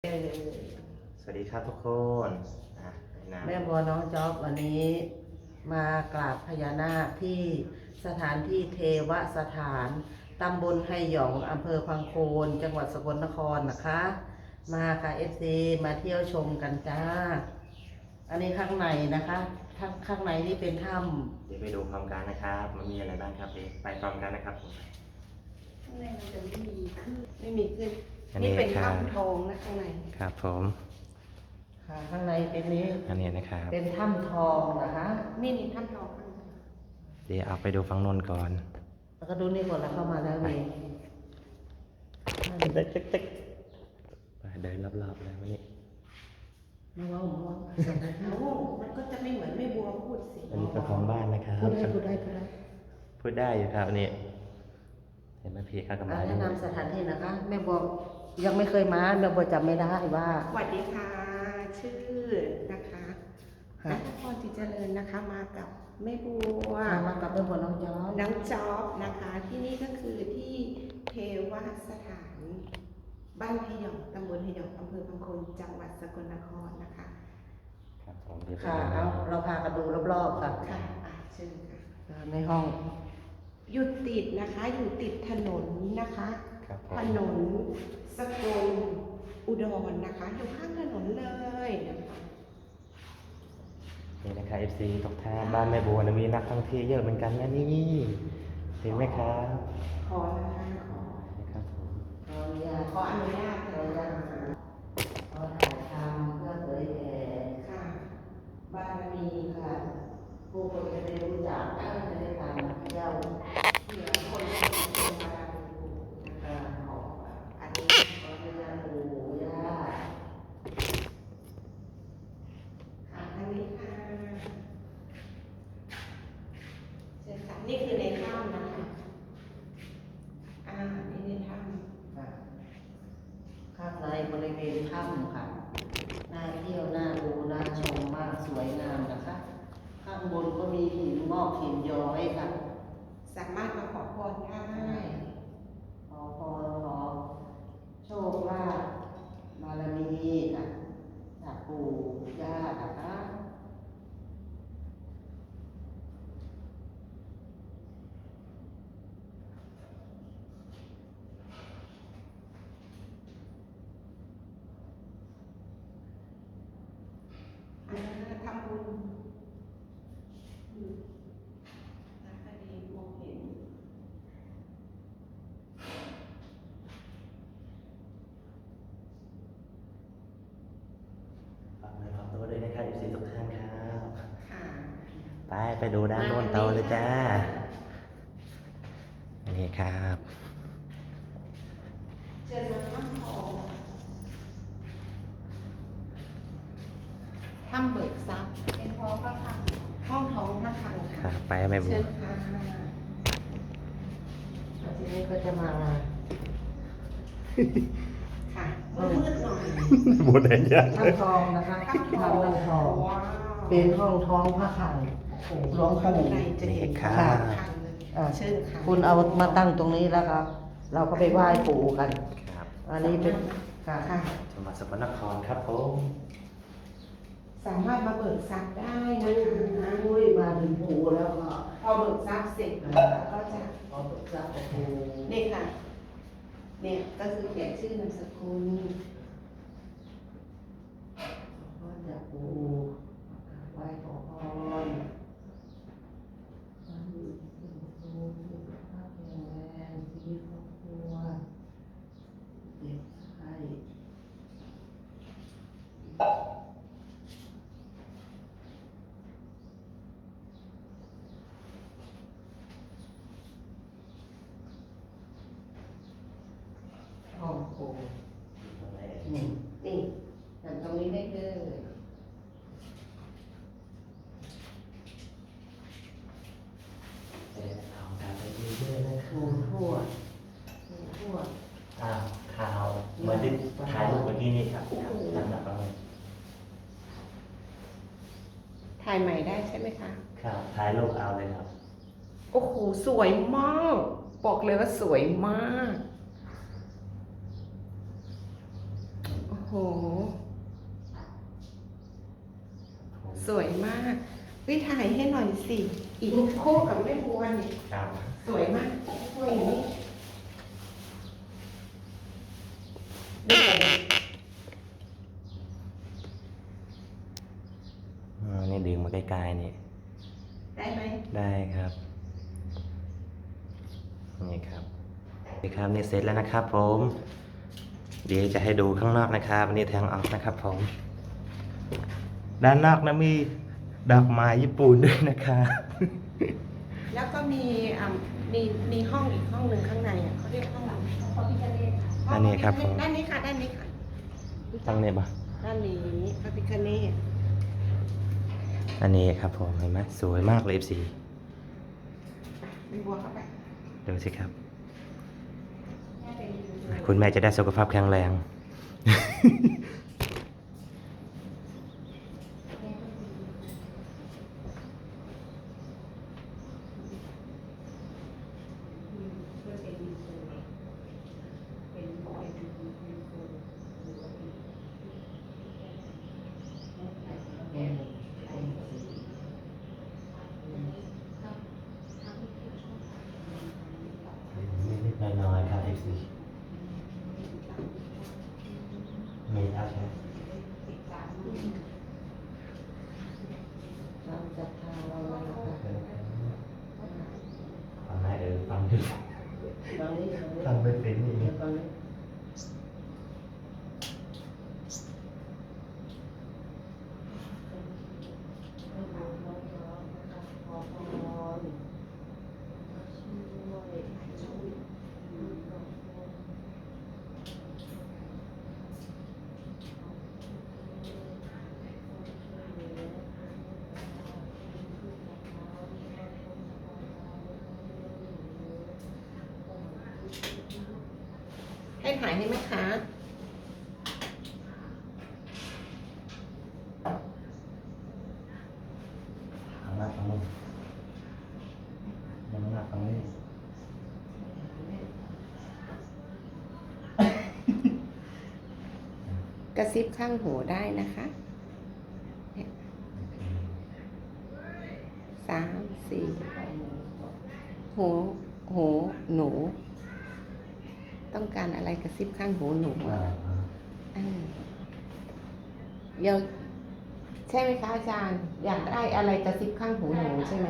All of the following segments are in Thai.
สวัสดีครับทุกคนอะนะแม่บัวน้องจ๊อบวันนี้ มากราบพญานาคที่สถานที่เทวสถานตำบลไฮหยองอำเภอพังโคน จังหวัดสกลนครนะคะ มาค่ะเอฟซีมาเที่ยวชมกันจ้า อันนี้ข้างในนะคะข้างข้างในนี่เป็นถ้เดี๋ยวไปดูพร้อมกันนะครับ มันมีอะไรบ้างครับเดี๋ยวไปพร้อมกันนะครับผมข้างในมันจะไม่มีขึ้นไม่มีขึ้น อันนี้นี่เป็นครับถ้ำทองนะข้างในครับผมำค่ะข้างในเป็นนี้อันนี้นะครับ เป็นถ้ำทองนะคะ นี่นี่ถ้ำทองข้างในเดี๋ยวเอาไปดูฝั่งโน้นก่อน แล้วก็ดูนี่ก่อนแล้วเข้ามาแล้วนี่ตึ๊กตึ๊กตึ๊กไปเดินรอบๆเลยวันนี้ มาว่ามาว่าโอ้มันก็จะไม่เหมือนไม่บัวพูดสิอันนี้เจ้าของบ้านนะครับ พูดได้พูดได้พูดได้พูดได้อยู่ครับอันนี้ เห็นไหมพี่ข้ากำลัอ่างแนะนำสถานที่นะคะ แม่บัว ยังไม่เคยมาแม่บัวจำไม่ได้ว่าสวัสดีค่ะ ชื่อนะคะค่ะนัทพรจิตเจริญนะคะ มากับแม่บัวมากับแม่บัวน้องย้อนน้องจ๊อบนะคะ ที่นี่ก็คือที่เทวสถาน บ้านพยองตำบลพยองอำเภอพังโคนจังหวัดสกลนครนะคะครับผมเดี๋ยวไปค่ะดูเอาเราพากันดูรอบๆค่ะค่ะอะเชิญค่ะในห้องอยู่ติดนะคะอยู่ติดถนนนะคะ ครับผถมนนสกลอุดรนะคะ อยู่ข้างถนนเลยนะคะนี่นะครับ FC ทุกท่านบ้านแม่บัวนะมีนักท่องเที่ยวเยอะเหมือนกันนะนี่เห็นไหมครับขอนะคะขอนะครับผมขออนุญาตขออนุญาตขออนุญาตนะคะขอถ่ายทำเพื่อเผยแผ่ค่ะบารมีค่ะผู้คนจะได้รู้จักจะได้ตามเที่ยว เหนือคนที่เป็นบารมีปู่นะคะขออันนี้ ขออนุญาตปู่ย่า ค่ะอันนี้ค่ะเชิญค่ะนี่คือในถ้ำนะคะ อ่า นี่ในถ้ำ ค่ะข้างในบริ เวณถ้ำค่ะ น่าเที่ยว น่าดูน่าชมมากสวยงามนะคะ ข้างบนก็มีหินงอกหินย้อยค่ะ สามารถมาขอพรได้ขอพรขอโชคลาภบารมีค่ะจากปู่ย่านะคะ อ่า ทำบุญอืมแล้วก็ดีมองเห็นฝากเนื้อฝากตัวด้วยนะครับ FC ทุกท่านครับค่ะ ไปไปดูด้านโน้นเตาเลยจ้า นี่ครับเจอมาถ้ำทองถ้ำเบิกทรัพย์เป็นทองพระคลังห้องทองพระคลัง ครั ค่ะ บ ไปแม่บัเชิวญค่ะแล้วทีนี้ก็จะมาค่ะมืดๆหน่อยบัวไหนยังถ้ำทองนะคะถ้ำทองถ้ำทองว้าวเป็นห้องท้องพระคลังหลวงข้างปู่ในจะเห็นค่ะพระคลังเลยอ่าเชิญค่ะคุณเอามาตั้งตรงนี้แล้วครับ เราก็ไปไหว้ปู่กันครับอันนี้เป็นค่ะค่ะจังหวัดสกลนครครับผม สามารถมาเบิกทรัพย์ได้นะอุ้ยคะมาถึงปู่แล้วก็พอเบิกทรัพย์เสร็จนะคะก็จะขอปรึกษากับปู่นี่ค่ะ เนี่ยก็คือเขียนชื่อนามสกุลก็จะปู่ไหว้ขอพรสุขภาพแข็งแรงชีวิตครอบครัวเด็กไข้ ห้องโถงนี่นี่แต่ตรงนี้ได้เลยเอาตามไปเรื่อยๆนะครัถูบทั่วถูทั่วอ้าวข่าวเหมือนที่ถ่ายรูปเมื่อกี้นี่ครับลำดับเราเลยถ่ายใหม่ได้ใช่ไหมคะ ครับถ่ายรูปเอาเลยครับ โอ้โห สวยมาก บอกเลยว่าสวยมาก โอ้โหโห สวยมากวิถ่ายให้หน่อยสิ อีกคู่กับแม่บัวเนี่ยครับ สวยมากสวยอย่างนี้ดูก่อนอ่านี่ดึงมาใกล้ๆนี่ ได้ไหม ได้ครับ นี่ครับนี่ครับ นี่เสร็จแล้วนะครับผม เดี๋ยวจะให้ดูข้างนอกนะครับอันนี่ทางออกนะครับผม ด้านนอกนะมีดอกไม้ญี่ปุ่นด้วยนะครับแล้วก็มีอ่ามีมีห้องอีกห้องหนึ่งข้างในอะเขาเรียกห้องอะไรห้องพิคเนตอันนี้ครับผม ด้านนี้ค่ะด้านนี้ค่ะตั้งเนี่ยปะด้านนี้พระพิคเนตอันนี้ครับผมเห็นไหมสวยมากเลยสีมีบัวเข้าไป ดูสิครับ คุณแม่จะได้สุขภาพแข็งแรง beautiful. ให้ถ่ายให้ไหมคะทางหน้าทางนู้นทางหน้าทางนี้กระซิบข้างหูได้นะคะเนี่ยสามสี่หูหูหนู ต้องการอะไรกระซิบข้างหูหนูอ่าอะอ่าเดี๋ยวใช่ไหมคะอาจารย์ อยากได้อะไรกระซิบข้างหูหนูใช่ไหม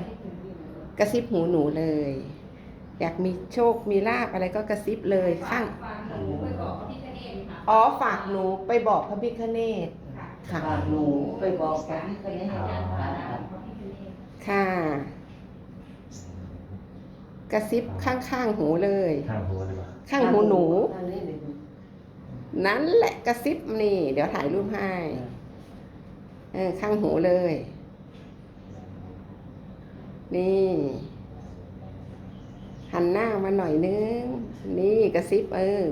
กระซิบหูหนูเลย อยากมีโชคมีลาบอะไรก็กระซิบเลยข้างอ๋อฝากหนูไปบอกพระพิฆเนศค่ะฝากหนูไปบอกกันที่คนนี้ให้ได้ค่ะค่ะกระซิบข้างๆหูเลยข้างหัวเลยปะ ข้างหูหนูอันนี้หนึ่งนั้นแหละกระซิบนี่ เดี๋ยวถ่ายรูปให้ เออ ข้างหูเลย นี่ หันหน้ามาหน่อยนึง นี่กระซิบเออ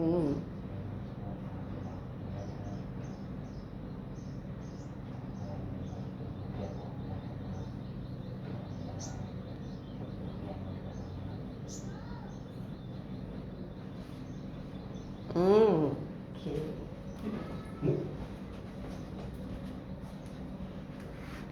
อืม